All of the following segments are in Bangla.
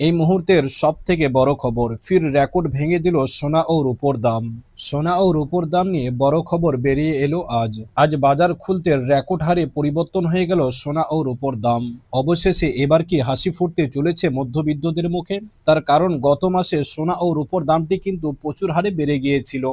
এই মুহূর্তের সবথেকে বড় খবর ফির রেকর্ড ভেঙে দিল সোনা ও রূপোর দাম। সোনা ও রূপোর দাম নিয়ে বড় খবর বেরিয়ে এলো আজ। আজ বাজার খুলতে রেকর্ড হারে পরিবর্তন হয়ে গেল সোনা ও রূপোর দাম। অবশেষে এবার কি হাসি ফুটতে চলেছে মধ্যবিত্তদের মুখে? তার কারণ গত মাসে সোনা ও রূপোর দামটি কিন্তু প্রচুর হারে বেড়ে গিয়েছিল।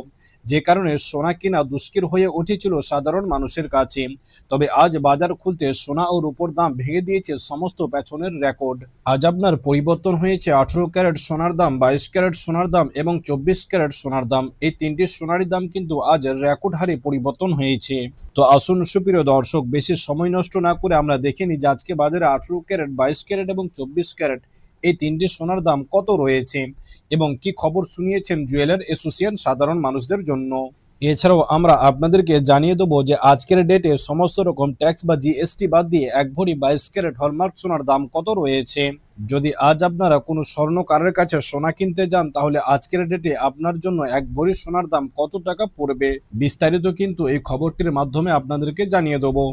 যে কারণে সোনা কিনা দুষ্কির হয়ে উঠেছিল সাধারণ মানুষের কাছে। তবে আজ বাজার খুলতে সোনা ও রূপোর দাম ভেঙে দিয়েছে সমস্ত পেছনের রেকর্ড। আজ আপনার পরিবর্তন হয়েছে আঠারো ক্যারেট সোনার দাম, বাইশ ক্যারেট সোনার দাম এবং চব্বিশ ক্যারেট সোনার দাম। এই তিনটি সোনারির দাম কিন্তু আজ রেকর্ড হারে পরিবর্তন হয়েছে। তো আসুন সুপ্রিয় দর্শক, বেশি সময় নষ্ট না করে আমরা দেখে নিই যে আজকে বাজারে আঠেরো ক্যারেট, বাইশ ক্যারেট এবং চব্বিশ ক্যারেট এই তিনটি সোনার দাম কত রয়েছে এবং কি খবর শুনিয়েছেন জুয়েলার অ্যাসোসিয়েশন সাধারণ মানুষদের জন্য? এছাড়াও আমরা আপনাদেরকে জানিয়ে দেবো যে আজকের ডেটে সমস্ত রকম ট্যাক্স বা জিএসটি বাদ দিয়ে এক ভরি বাইশ ক্যারেট হলমার্ক সোনার দাম কত রয়েছে? যদি আজ আপনারা কোনো স্বর্ণকারের কাছে সোনা কিনতে যান, তাহলে আজকের ডেটে আপনার জন্য এক ভরি সোনার দাম কত টাকা পড়বে? বিস্তারিত কিন্তু এই খবরটির মাধ্যমে আপনাদেরকে জানিয়ে দেবো।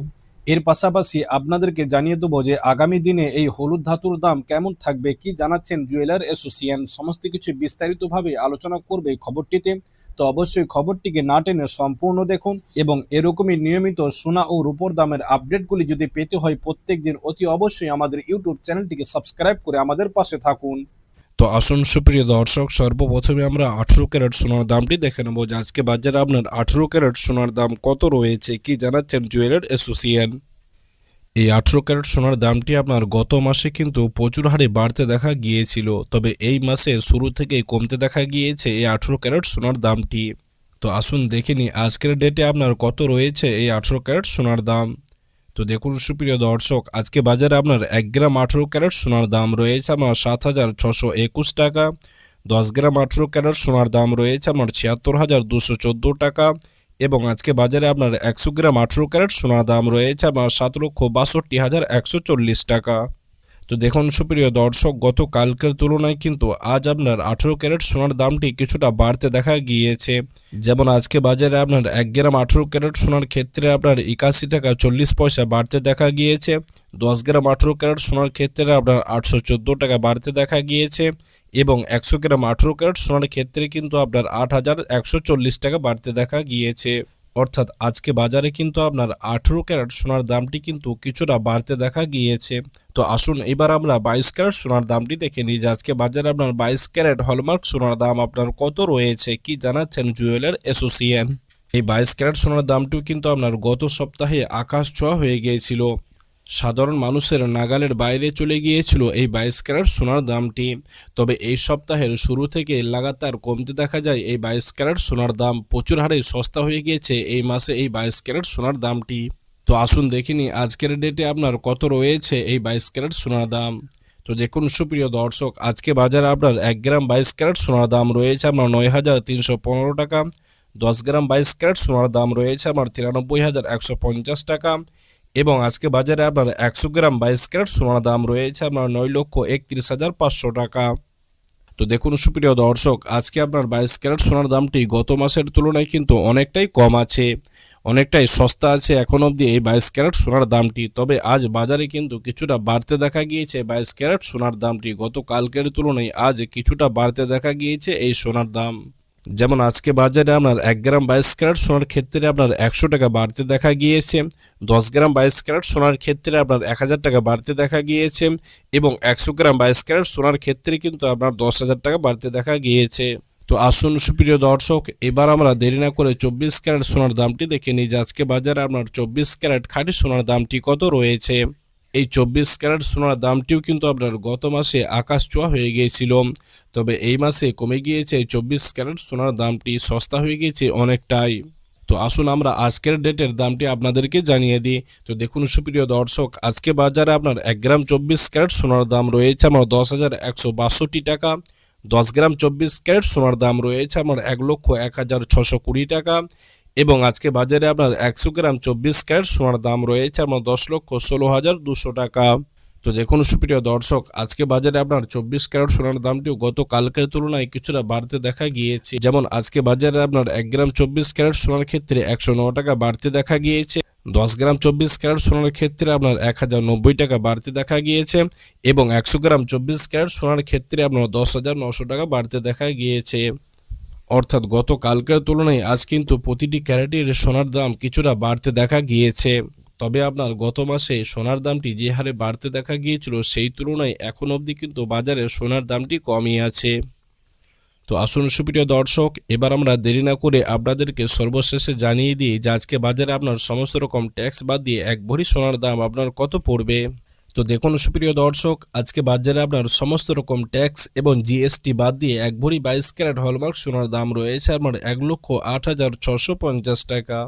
এর পাশাপাশি আপনাদেরকে জানিয়ে দেবো যে আগামী দিনে এই হলুদ ধাতুর দাম কেমন থাকবে, কি জানাচ্ছেন জুয়েলার অ্যাসোসিয়েশন, সমস্ত কিছু বিস্তারিতভাবে আলোচনা করবে খবরটিতে। তো অবশ্যই খবরটিকে না টেনে সম্পূর্ণ দেখুন এবং এরকমই নিয়মিত সোনা ও রূপোর দামের আপডেটগুলি যদি পেতে হয় প্রত্যেকদিন, অতি অবশ্যই আমাদের ইউটিউব চ্যানেলটিকে সাবস্ক্রাইব করে আমাদের পাশে থাকুন। তো আসুন, সুপ্রিয় দর্শক, সর্বপ্রথমে আমরা আঠেরো ক্যারেট সোনার দামটি দেখে নেব। যে আজকে বাজারে আপনার আঠেরো ক্যারেট সোনার দাম কত রয়েছে, কি জানাচ্ছেন জুয়েলার অ্যাসোসিয়েশন? এই আঠেরো ক্যারেট সোনার দামটি আপনার গত মাসে কিন্তু প্রচুর হারে বাড়তে দেখা গিয়েছিল, তবে এই মাসে শুরু থেকেই কমতে দেখা গিয়েছে এই আঠেরো ক্যারেট সোনার দামটি। তো আসুন দেখে নিই, আজকের ডেটে আপনার কত রয়েছে এই আঠেরো ক্যারেট সোনার দাম? তো দেখুন, সুপ্রিয় দর্শক, আজকে বাজারে আপনার এক গ্রাম আঠেরো ক্যারেট সোনার দাম রয়েছে আমার সাত হাজার ছশো একুশ টাকা। দশ গ্রাম আঠেরো ক্যারেট সোনার দাম রয়েছে আমার ছিয়াত্তর হাজার দুশো চোদ্দ টাকা এবং আজকে বাজারে আপনার একশো গ্রাম আঠেরো ক্যারেট সোনার দাম রয়েছে আমার সাত লক্ষ বাষট্টি হাজার একশো চল্লিশ টাকা। তো দেখুন সুপ্রিয় দর্শক গত কালকের তুলনায় কিন্তু আজ আপনার আঠেরো ক্যারেট সোনার দামটি কিছুটা বাড়তে দেখা গিয়েছে। যেমন আজকে বাজারে আপনার এক গ্রাম আঠেরো ক্যারেট সোনার ক্ষেত্রে আপনার একাশি টাকা চল্লিশ পয়সা বাড়তে দেখা গিয়েছে। দশ গ্রাম আঠেরো ক্যারেট সোনার ক্ষেত্রে আপনার আটশো চোদ্দ টাকা বাড়তে দেখা গিয়েছে এবং একশো গ্রাম আঠেরো ক্যারেট সোনার ক্ষেত্রে কিন্তু আপনার আট হাজার একশো চল্লিশ টাকা বাড়তে দেখা গিয়েছে। অর্থাৎ আজকে বাজারে কিন্তু আপনার আঠেরো ক্যারেট সোনার দামটি কিন্তু কিছুটা বাড়তে দেখা গিয়েছে। তো আসুন এবার আমরা বাইশ ক্যারেট সোনার দামটি দেখে নিই যে আজকে বাজারে আপনার বাইশ ক্যারেট হলমার্ক সোনার দাম আপনার কত রয়েছে, কি জানাচ্ছেন জুয়েলার অ্যাসোসিয়েশন? এই বাইশ ক্যারেট সোনার দামটিও কিন্তু আপনার গত সপ্তাহে আকাশ ছোঁয়া হয়ে গিয়েছিল। সাধারণ মানুষের নাগালের বাইরে চলে গিয়েছিল এই বাইশ ক্যারেট সোনার দামটি। তবে এই সপ্তাহের শুরু থেকে লাগাতার কমতে দেখা যায়, এই বাইশ ক্যারেট সোনার দাম প্রচুর হারে সস্তা হয়ে গিয়েছে এই মাসে এই বাইশ ক্যারেট সোনার দামটি। তো আসুন দেখিনি আজকের ডেটে আপনার কত রয়েছে এই বাইশ ক্যারেট সোনার দাম। তো দেখুন সুপ্রিয় দর্শক, আজকে বাজারে আপনার এক গ্রাম বাইশ ক্যারেট সোনার দাম রয়েছে আপনার নয় হাজার তিনশো পনেরো টাকা। দশ গ্রাম বাইশ ক্যারেট সোনার দাম রয়েছে আমার তিরানব্বই হাজার একশো পঞ্চাশ টাকা। এবং আজকে বাজারে আপনার একশো গ্রাম বাইশ ক্যারেট সোনার দাম রয়েছে আপনার নয় লক্ষ একত্রিশ হাজার পাঁচশো টাকা। তো দেখুন সুপ্রিয় দর্শক, আজকে আপনার বাইশ ক্যারেট সোনার দামটি গত মাসের তুলনায় কিন্তু অনেকটাই কম আছে, অনেকটাই সস্তা আছে এখন অবধি এই বাইশ ক্যারেট সোনার দামটি। তবে আজ বাজারে কিন্তু কিছুটা বাড়তে দেখা গিয়েছে, বাইশ ক্যারেট সোনার দামটি গত কালকের তুলনায় আজ কিছুটা বাড়তে দেখা গিয়েছে এই সোনার দাম। যেমন আজকে বাজারে আপনার এক গ্রাম বাইশ ক্যারেট সোনার ক্ষেত্রে আপনার একশো টাকা বাড়তে দেখা গিয়েছে। দশ গ্রাম বাইশ ক্যারেট সোনার ক্ষেত্রে আপনার এক হাজার টাকা বাড়তে দেখা গিয়েছে এবং একশো গ্রাম বাইশ ক্যারেট সোনার ক্ষেত্রে কিন্তু আপনার দশ হাজার টাকা বাড়তে দেখা গিয়েছে। তো আসুন সুপ্রিয় দর্শক, এবার আমরা দেরি না করে চব্বিশ ক্যারেট সোনার দামটি দেখে নিই যে আজকে বাজারে আপনার চব্বিশ ক্যারেট খাঁটি সোনার দামটি কত রয়েছে। এই চব্বিশ ক্যারেট সোনার দামটিও কিন্তু আপনার গত মাসে আকাশ ছোঁয়া হয়ে গিয়েছিল। তবে এই মাসে কমে গিয়েছে এই চব্বিশ ক্যারেট সোনার দামটি, সস্তা হয়ে গিয়েছে অনেকটাই। তো আসুন আমরা আজকের ডেটের দামটি আপনাদেরকে জানিয়ে দিই। তো দেখুন সুপ্রিয় দর্শক, আজকে বাজারে আপনার এক গ্রাম চব্বিশ ক্যারেট সোনার দাম রয়েছে আমার দশ হাজার একশো বাষট্টি টাকা। দশ গ্রাম চব্বিশ ক্যারেট সোনার দাম রয়েছে আমার এক লক্ষ এক হাজার ছশো কুড়ি টাকা। এবং আজকে বাজারে আপনার একশো গ্রাম চব্বিশ ক্যারেট সোনার দাম রয়েছে আপনার দশ লক্ষ ষোলো হাজার দুশো টাকা। তো দেখুন সুপ্রিয় দর্শক, আজকে বাজারে আপনার চব্বিশ ক্যারেট সোনার দামটিও গত কালকের তুলনায় কিছুটা বাড়তে দেখা গিয়েছে। যেমন আজকে বাজারে আপনার এক গ্রাম চব্বিশ ক্যারেট সোনার ক্ষেত্রে একশো টাকা বাড়তে দেখা গিয়েছে, দশ গ্রাম চব্বিশ ক্যারেট সোনার ক্ষেত্রে আপনার এক হাজার নব্বই টাকা বাড়তে দেখা গিয়েছে এবং একশো গ্রাম চব্বিশ ক্যারেট সোনার ক্ষেত্রে আপনার দশ হাজার নশো টাকা বাড়তে দেখা গিয়েছে। অর্থাৎ গত কালকের তুলনায় আজ কিন্তু প্রতিটি ক্যারেটের সোনার দাম কিছুটা বাড়তে দেখা গিয়েছে। তবে আপনার গত মাসে সোনার দামটি যে হারে বাড়তে দেখা গিয়েছিল সেই তুলনায় এখন অবধি কিন্তু বাজারে সোনার দামটি কমই আছে। তো আসুন সুপ্রিয় দর্শক, এবার আমরা দেরি না করে আপনাদেরকে সর্বশেষে জানিয়ে দিই যে আজকে বাজারে আপনার সমস্ত রকম ট্যাক্স বাদ দিয়ে এক ভরি সোনার দাম আপনার কত পড়বে। তো দেখুন সুপ্রিয় দর্শক, আজকে বাজারে আপনার সমস্ত রকম ট্যাক্স এবং জিএসটি বাদ দিয়ে এক ভরি বাইশ ক্যারেট হলমার্ক সোনার দাম রয়েছে আপনার এক লক্ষ আট হাজার ছশো পঞ্চাশ টাকা।